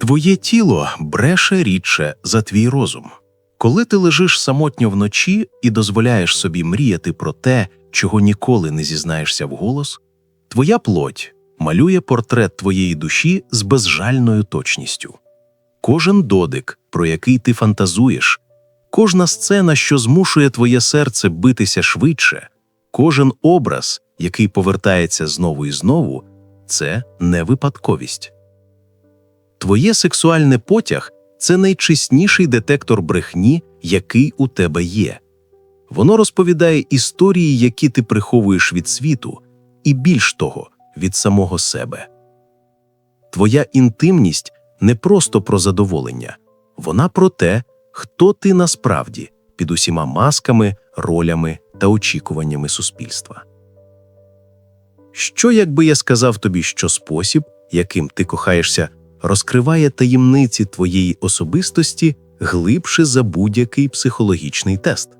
Твоє тіло бреше рідше за твій розум. Коли ти лежиш самотньо вночі і дозволяєш собі мріяти про те, чого ніколи не зізнаєшся вголос, твоя плоть малює портрет твоєї душі з безжальною точністю. Кожен додик, про який ти фантазуєш, кожна сцена, що змушує твоє серце битися швидше, кожен образ, який повертається знову і знову, це не випадковість. Твоє сексуальне потяг це найчисніший детектор брехні, який у тебе є. Воно розповідає історії, які ти приховуєш від світу, і більш того, від самого себе. Твоя інтимність не просто про задоволення, вона про те, хто ти насправді під усіма масками, ролями та очікуваннями суспільства. Що, якби я сказав тобі, що спосіб, яким ти кохаєшся, розкриває таємниці твоєї особистості глибше за будь-який психологічний тест?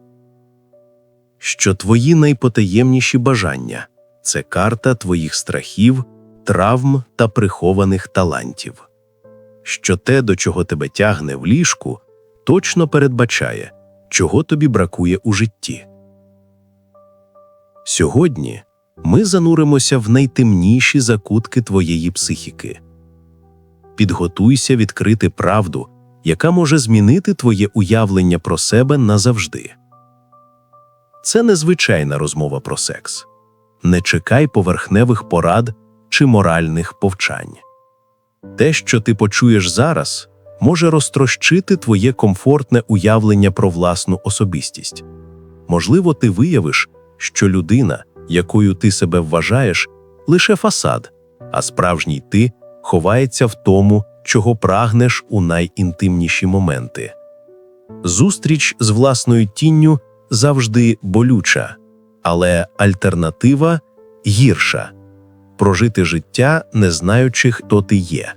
Що твої найпотаємніші бажання це карта твоїх страхів, травм та прихованих талантів, що те, до чого тебе тягне в ліжку, точно передбачає, чого тобі бракує у житті. Сьогодні ми зануримося в найтемніші закутки твоєї психіки. Підготуйся відкрити правду, яка може змінити твоє уявлення про себе назавжди. Це незвичайна розмова про секс. Не чекай поверхневих порад чи моральних повчань. Те, що ти почуєш зараз, може розтрощити твоє комфортне уявлення про власну особистість. Можливо, ти виявиш, що людина, якою ти себе вважаєш, лише фасад, а справжній ти ховається в тому, чого прагнеш у найінтимніші моменти. Зустріч з власною тінню завжди болюча, але альтернатива гірша прожити життя, не знаючи, хто ти є.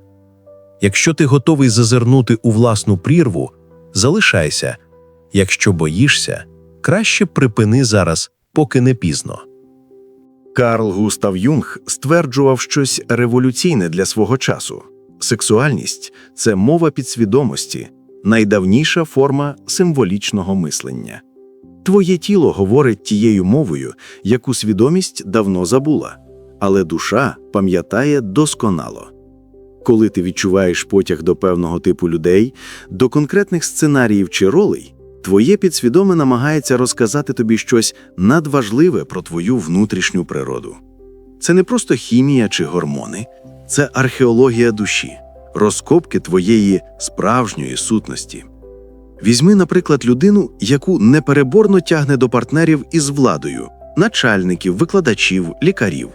Якщо ти готовий зазирнути у власну прірву, залишайся. Якщо боїшся, краще припини зараз, поки не пізно. Карл Густав Юнг стверджував щось революційне для свого часу. Сексуальність це мова підсвідомості, найдавніша форма символічного мислення. Твоє тіло говорить тією мовою, яку свідомість давно забула, але душа пам'ятає досконало. Коли ти відчуваєш потяг до певного типу людей, до конкретних сценаріїв чи ролей, твоє підсвідоме намагається розказати тобі щось надважливе про твою внутрішню природу. Це не просто хімія чи гормони, це археологія душі, розкопки твоєї справжньої сутності. Візьми, наприклад, людину, яку непереборно тягне до партнерів із владою, начальників, викладачів, лікарів.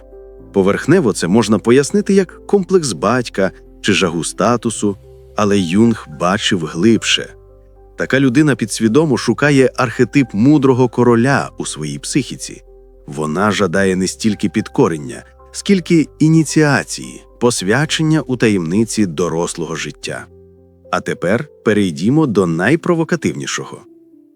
Поверхнево це можна пояснити як комплекс батька чи жагу статусу, але Юнг бачив глибше. Така людина підсвідомо шукає архетип мудрого короля у своїй психіці. Вона жадає не стільки підкорення, скільки ініціації, посвячення у таємниці дорослого життя. А тепер перейдімо до найпровокативнішого.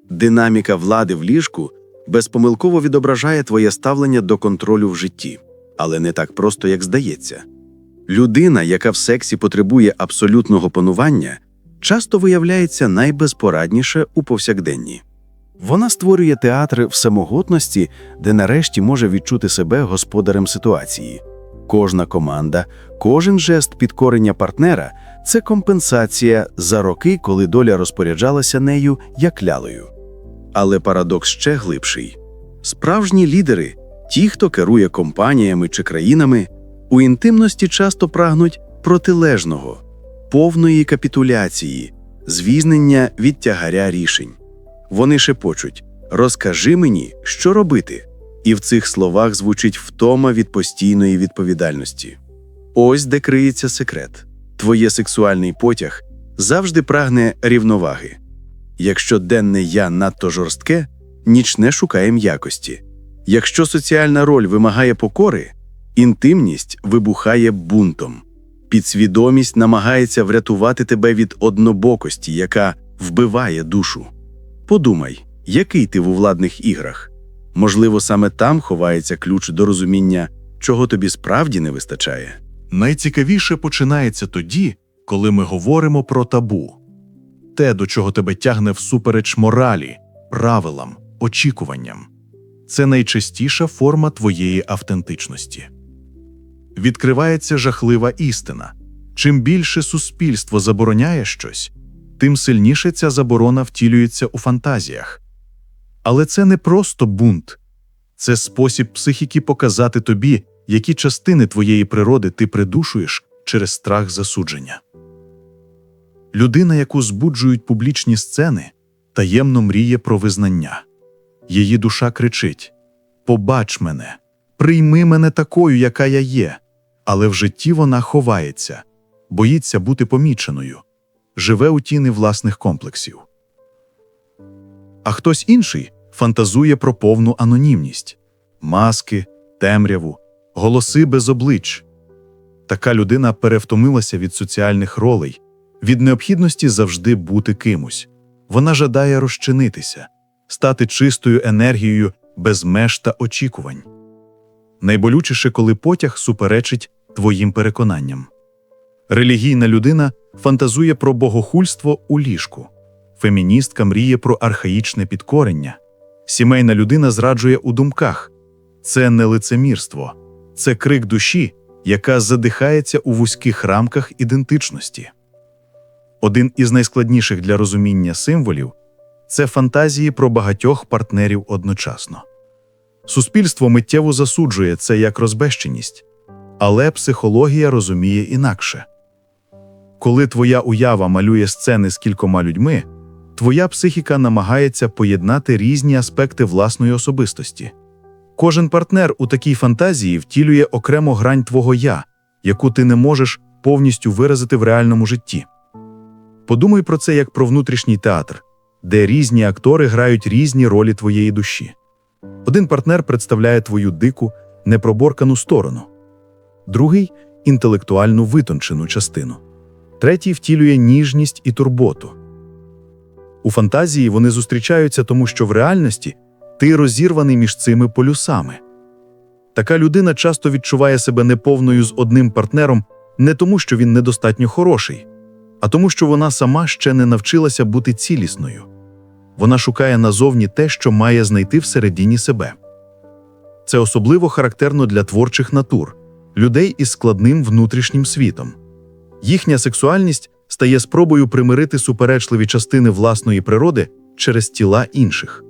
Динаміка влади в ліжку безпомилково відображає твоє ставлення до контролю в житті, але не так просто, як здається. Людина, яка в сексі потребує абсолютного панування, часто виявляється найбезпорадніше у повсякденні. Вона створює театри всемогутності, де нарешті може відчути себе господарем ситуації. Кожна команда, кожен жест підкорення партнера це компенсація за роки, коли доля розпоряджалася нею як лялою. Але парадокс ще глибший: справжні лідери, ті, хто керує компаніями чи країнами, у інтимності часто прагнуть протилежного, повної капітуляції, звільнення від тягаря рішень. Вони шепочуть Розкажи мені, що робити. І в цих словах звучить втома від постійної відповідальності. Ось де криється секрет. Твоє сексуальний потяг завжди прагне рівноваги. Якщо денне я надто жорстке, нічне шукає м'якості. Якщо соціальна роль вимагає покори, інтимність вибухає бунтом. Підсвідомість намагається врятувати тебе від однобокості, яка вбиває душу. Подумай, який ти в владних іграх? Можливо, саме там ховається ключ до розуміння, чого тобі справді не вистачає. Найцікавіше починається тоді, коли ми говоримо про табу, те, до чого тебе тягне всупереч моралі, правилам, очікуванням, це найчастіша форма твоєї автентичності. Відкривається жахлива істина. Чим більше суспільство забороняє щось, тим сильніше ця заборона втілюється у фантазіях. Але це не просто бунт, це спосіб психіки показати тобі, які частини твоєї природи ти придушуєш через страх засудження. Людина, яку збуджують публічні сцени, таємно мріє про визнання. Її душа кричить: Побач мене, прийми мене такою, яка я є. Але в житті вона ховається, боїться бути поміченою, живе у тіни власних комплексів. А хтось інший фантазує про повну анонімність, маски, темряву, голоси без облич. Така людина перевтомилася від соціальних ролей, від необхідності завжди бути кимось. Вона жадає розчинитися, стати чистою енергією без меж та очікувань. Найболючіше, коли потяг суперечить твоїм переконанням. Релігійна людина фантазує про богохульство у ліжку, феміністка мріє про архаїчне підкорення, сімейна людина зраджує у думках. Це не лицемірство, це крик душі, яка задихається у вузьких рамках ідентичності. Один із найскладніших для розуміння символів це фантазії про багатьох партнерів одночасно. Суспільство миттєво засуджує це як розбещеність, але психологія розуміє інакше. Коли твоя уява малює сцени з кількома людьми, твоя психіка намагається поєднати різні аспекти власної особистості. Кожен партнер у такій фантазії втілює окрему грань твого я, яку ти не можеш повністю виразити в реальному житті. Подумай про це як про внутрішній театр, де різні актори грають різні ролі твоєї душі. Один партнер представляє твою дику, непроборкану сторону, другий інтелектуальну витончену частину, третій втілює ніжність і турботу. У фантазії вони зустрічаються тому, що в реальності ти розірваний між цими полюсами. Така людина часто відчуває себе неповною з одним партнером не тому, що він недостатньо хороший, а тому, що вона сама ще не навчилася бути цілісною. Вона шукає назовні те, що має знайти всередині себе. Це особливо характерно для творчих натур, людей із складним внутрішнім світом. Їхня сексуальність стає спробою примирити суперечливі частини власної природи через тіла інших.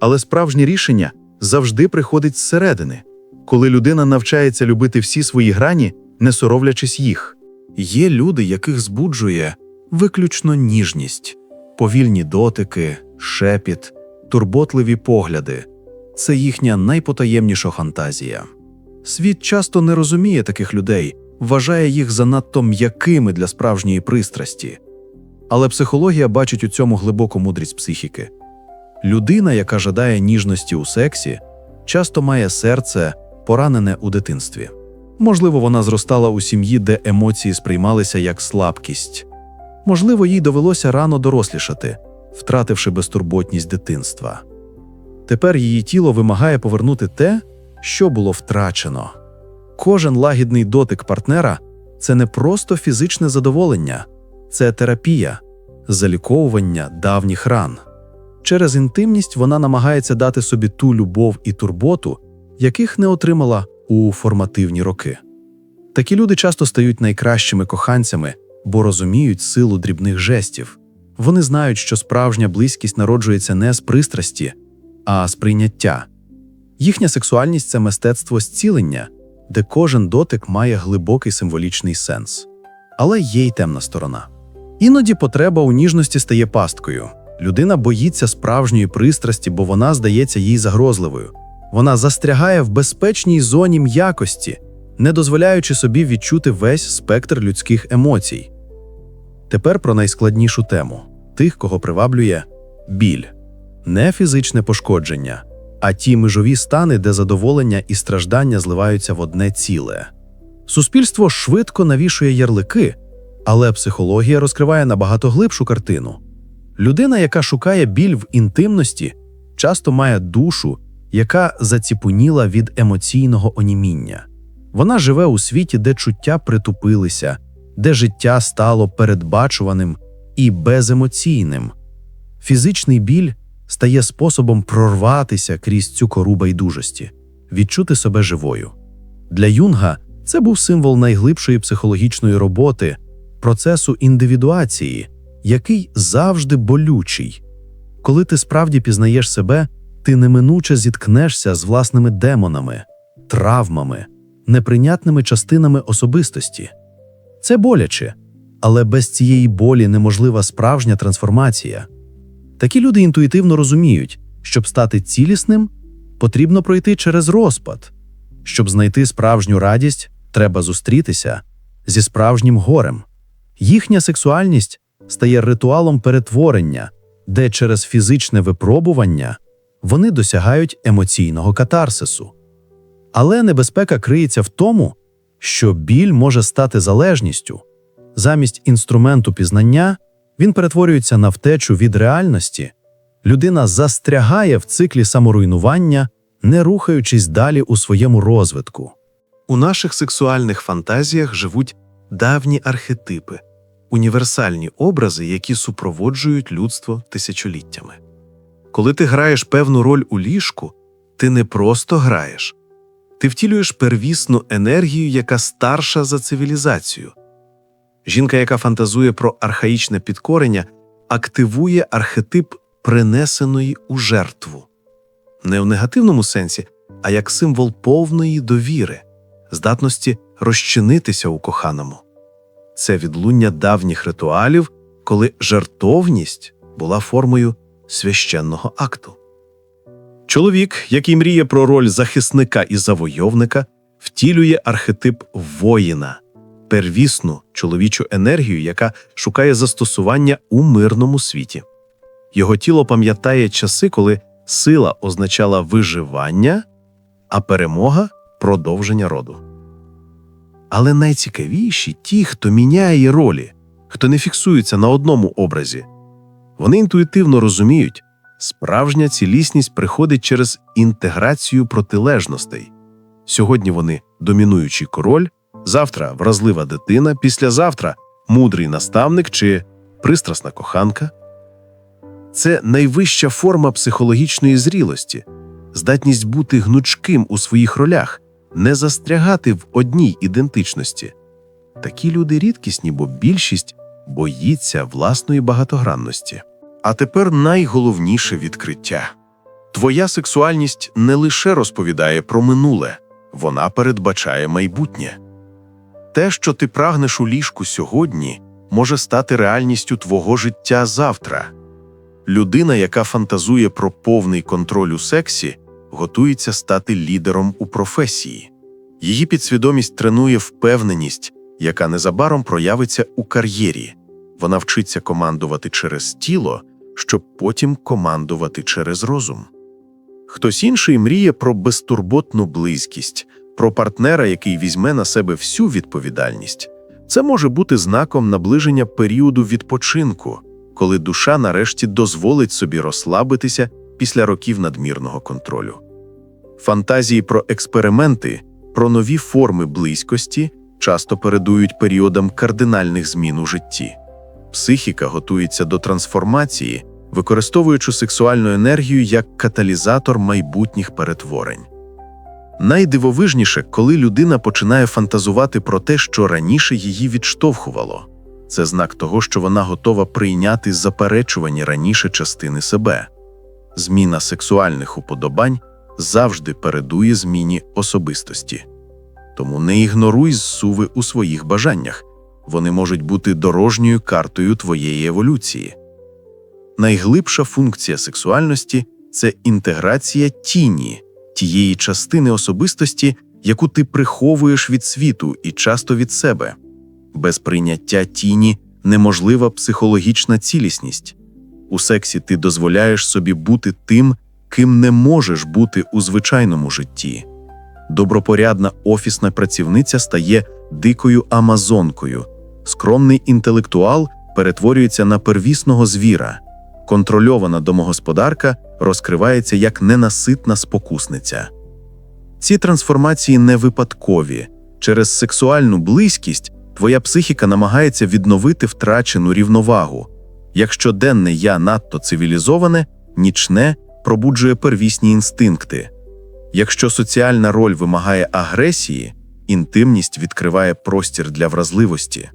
Але справжнє рішення завжди приходить зсередини, коли людина навчається любити всі свої грані, не соромлячись їх. Є люди, яких збуджує виключно ніжність, повільні дотики, шепіт, турботливі погляди це їхня найпотаємніша фантазія. Світ часто не розуміє таких людей, вважає їх занадто м'якими для справжньої пристрасті. Але психологія бачить у цьому глибоку мудрість психіки. Людина, яка жадає ніжності у сексі, часто має серце, поранене у дитинстві. Можливо, вона зростала у сім'ї, де емоції сприймалися як слабкість. Можливо, їй довелося рано дорослішати, втративши безтурботність дитинства. Тепер її тіло вимагає повернути те, що було втрачено. Кожен лагідний дотик партнера це не просто фізичне задоволення, це терапія, заліковування давніх ран. Через інтимність вона намагається дати собі ту любов і турботу, яких не отримала у формативні роки. Такі люди часто стають найкращими коханцями, бо розуміють силу дрібних жестів. Вони знають, що справжня близькість народжується не з пристрасті, а з прийняття. Їхня сексуальність це мистецтво зцілення, де кожен дотик має глибокий символічний сенс. Але є й темна сторона. Іноді потреба у ніжності стає пасткою. Людина боїться справжньої пристрасті, бо вона здається їй загрозливою. Вона застрягає в безпечній зоні м'якості, не дозволяючи собі відчути весь спектр людських емоцій. Тепер про найскладнішу тему тих, кого приваблює біль, не фізичне пошкодження, а ті межові стани, де задоволення і страждання зливаються в одне ціле. Суспільство швидко навішує ярлики, але психологія розкриває набагато глибшу картину. Людина, яка шукає біль в інтимності, часто має душу, яка заціпуніла від емоційного оніміння. Вона живе у світі, де чуття притупилися, де життя стало передбачуваним і беземоційним. Фізичний біль стає способом прорватися крізь цю кору байдужості, відчути себе живою. Для Юнга це був символ найглибшої психологічної роботи, процесу індивідуації, який завжди болючий. Коли ти справді пізнаєш себе, ти неминуче зіткнешся з власними демонами, травмами, неприйнятними частинами особистості. Це боляче, але без цієї болі неможлива справжня трансформація. Такі люди інтуїтивно розуміють, щоб стати цілісним, потрібно пройти через розпад. Щоб знайти справжню радість, треба зустрітися зі справжнім горем. Їхня сексуальність стає ритуалом перетворення, де через фізичне випробування вони досягають емоційного катарсису. Але небезпека криється в тому, що біль може стати залежністю. Замість інструменту пізнання він перетворюється на втечу від реальності. Людина застрягає в циклі саморуйнування, не рухаючись далі у своєму розвитку. У наших сексуальних фантазіях живуть давні архетипи, універсальні образи, які супроводжують людство тисячоліттями. Коли ти граєш певну роль у ліжку, ти не просто граєш, ти втілюєш первісну енергію, яка старша за цивілізацію. Жінка, яка фантазує про архаїчне підкорення, активує архетип принесеної у жертву. Не в негативному сенсі, а як символ повної довіри, здатності розчинитися у коханому. Це відлуння давніх ритуалів, коли жертовність була формою священного акту. Чоловік, який мріє про роль захисника і завойовника, втілює архетип воїна, первісну чоловічу енергію, яка шукає застосування у мирному світі. Його тіло пам'ятає часи, коли сила означала виживання, а перемога продовження роду. Але найцікавіші ті, хто міняє ролі, хто не фіксується на одному образі. Вони інтуїтивно розуміють, справжня цілісність приходить через інтеграцію протилежностей. Сьогодні вони домінуючий король, завтра вразлива дитина, післязавтра мудрий наставник чи пристрасна коханка. Це найвища форма психологічної зрілості, здатність бути гнучким у своїх ролях, не застрягати в одній ідентичності. Такі люди рідкісні, бо більшість боїться власної багатогранності. А тепер найголовніше відкриття. Твоя сексуальність не лише розповідає про минуле, вона передбачає майбутнє. Те, що ти прагнеш у ліжку сьогодні, може стати реальністю твого життя завтра. Людина, яка фантазує про повний контроль у сексі, готується стати лідером у професії. Її підсвідомість тренує впевненість, яка незабаром проявиться у кар'єрі. Вона вчиться командувати через тіло, щоб потім командувати через розум. Хтось інший мріє про безтурботну близькість, про партнера, який візьме на себе всю відповідальність. Це може бути знаком наближення періоду відпочинку, коли душа нарешті дозволить собі розслабитися після років надмірного контролю. Фантазії про експерименти, про нові форми близькості часто передують періодам кардинальних змін у житті. Психіка готується до трансформації, використовуючи сексуальну енергію як каталізатор майбутніх перетворень. Найдивовижніше, коли людина починає фантазувати про те, що раніше її відштовхувало. Це знак того, що вона готова прийняти заперечувані раніше частини себе. Зміна сексуальних уподобань завжди передує зміні особистості. Тому не ігноруй зсуви у своїх бажаннях вони можуть бути дорожньою картою твоєї еволюції. Найглибша функція сексуальності це інтеграція тіні, тієї частини особистості, яку ти приховуєш від світу і часто від себе. Без прийняття тіні неможлива психологічна цілісність. У сексі ти дозволяєш собі бути тим, ким не можеш бути у звичайному житті. Добропорядна офісна працівниця стає дикою амазонкою, скромний інтелектуал перетворюється на первісного звіра, контрольована домогосподарка розкривається як ненаситна спокусниця. Ці трансформації не випадкові. Через сексуальну близькість Твоя психіка намагається відновити втрачену рівновагу. Якщо денне я надто цивілізоване, нічне пробуджує первісні інстинкти. Якщо соціальна роль вимагає агресії, інтимність відкриває простір для вразливості.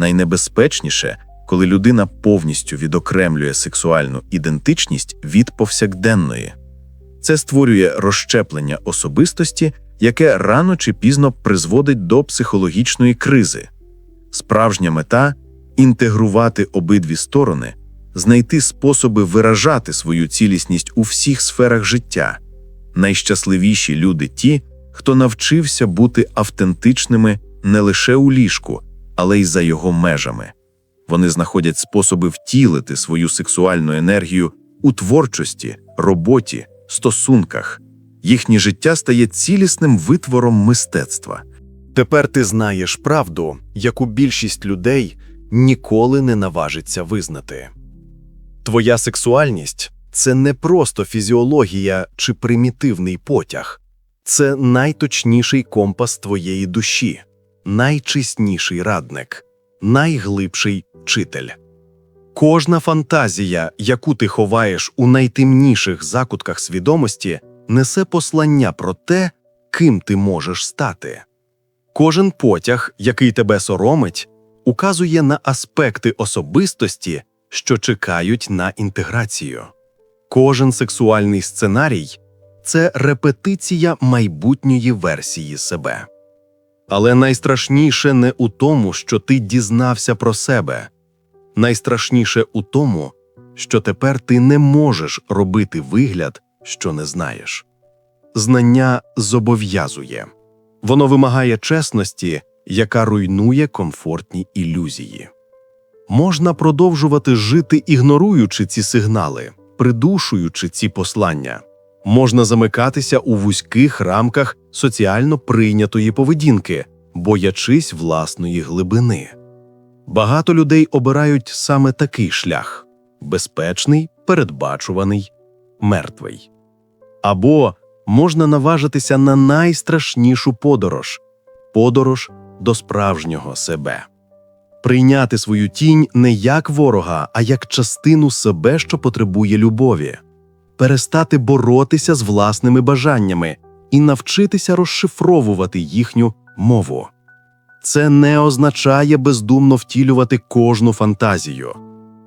Найнебезпечніше, коли людина повністю відокремлює сексуальну ідентичність від повсякденної. Це створює розщеплення особистості, яке рано чи пізно призводить до психологічної кризи. Справжня мета інтегрувати обидві сторони, знайти способи виражати свою цілісність у всіх сферах життя. Найщасливіші люди ті, хто навчився бути автентичними не лише у ліжку, але й за його межами. Вони знаходять способи втілити свою сексуальну енергію у творчості, роботі, стосунках. Їхнє життя стає цілісним витвором мистецтва. Тепер ти знаєш правду, яку більшість людей ніколи не наважиться визнати. Твоя сексуальність це не просто фізіологія чи примітивний потяг, це найточніший компас твоєї душі, найчисніший радник, найглибший вчитель. Кожна фантазія, яку ти ховаєш у найтемніших закутках свідомості, несе послання про те, ким ти можеш стати. Кожен потяг, який тебе соромить, указує на аспекти особистості, що чекають на інтеграцію. Кожен сексуальний сценарій це репетиція майбутньої версії себе. Але найстрашніше не у тому, що ти дізнався про себе. Найстрашніше у тому, що тепер ти не можеш робити вигляд, що не знаєш. Знання зобов'язує. Воно вимагає чесності, яка руйнує комфортні ілюзії. Можна продовжувати жити, ігноруючи ці сигнали, придушуючи ці послання. Можна замикатися у вузьких рамках соціально прийнятої поведінки, боячись власної глибини. Багато людей обирають саме такий шлях безпечний, передбачуваний, мертвий. Або можна наважитися на найстрашнішу подорож подорож до справжнього себе. Прийняти свою тінь не як ворога, а як частину себе, що потребує любові, перестати боротися з власними бажаннями і навчитися розшифровувати їхню мову. Це не означає бездумно втілювати кожну фантазію.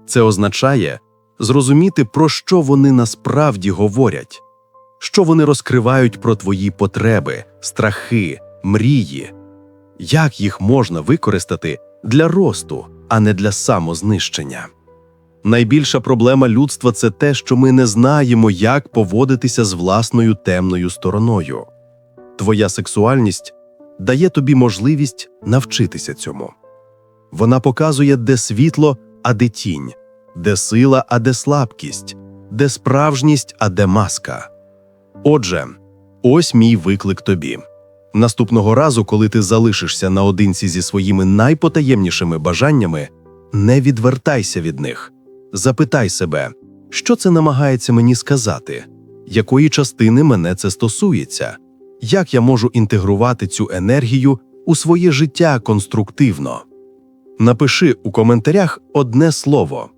Це означає зрозуміти, про що вони насправді говорять, що вони розкривають про твої потреби, страхи, мрії, як їх можна використати для росту, а не для самознищення. Найбільша проблема людства це те, що ми не знаємо, як поводитися з власною темною стороною. Твоя сексуальність дає тобі можливість навчитися цьому. Вона показує, де світло, а де тінь, де сила, а де слабкість, де справжність, а де маска. Отже, ось мій виклик тобі. Наступного разу, коли ти залишишся наодинці зі своїми найпотаємнішими бажаннями, не відвертайся від них. Запитай себе, що це намагається мені сказати, якої частини мене це стосується, як я можу інтегрувати цю енергію у своє життя конструктивно. Напиши у коментарях одне слово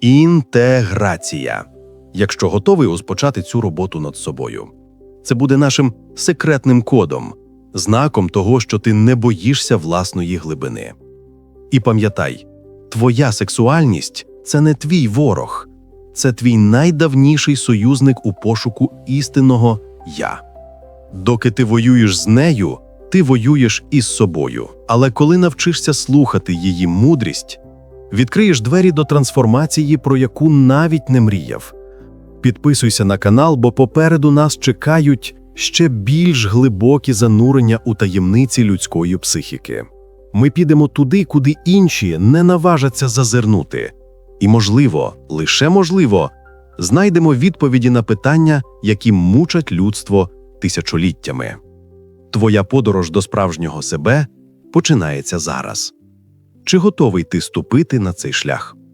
інтеграція, якщо готовий розпочати цю роботу над собою. Це буде нашим секретним кодом, знаком того, що ти не боїшся власної глибини. І пам'ятай, твоя сексуальність це не твій ворог, це твій найдавніший союзник у пошуку істинного я. Доки ти воюєш з нею, ти воюєш із собою. Але коли навчишся слухати її мудрість, відкриєш двері до трансформації, про яку навіть не мріяв. Підписуйся на канал, бо попереду нас чекають ще більш глибокі занурення у таємниці людської психіки. Ми підемо туди, куди інші не наважаться зазирнути. І, можливо, лише можливо, знайдемо відповіді на питання, які мучать людство тисячоліттями. Твоя подорож до справжнього себе починається зараз. Чи готовий ти ступити на цей шлях?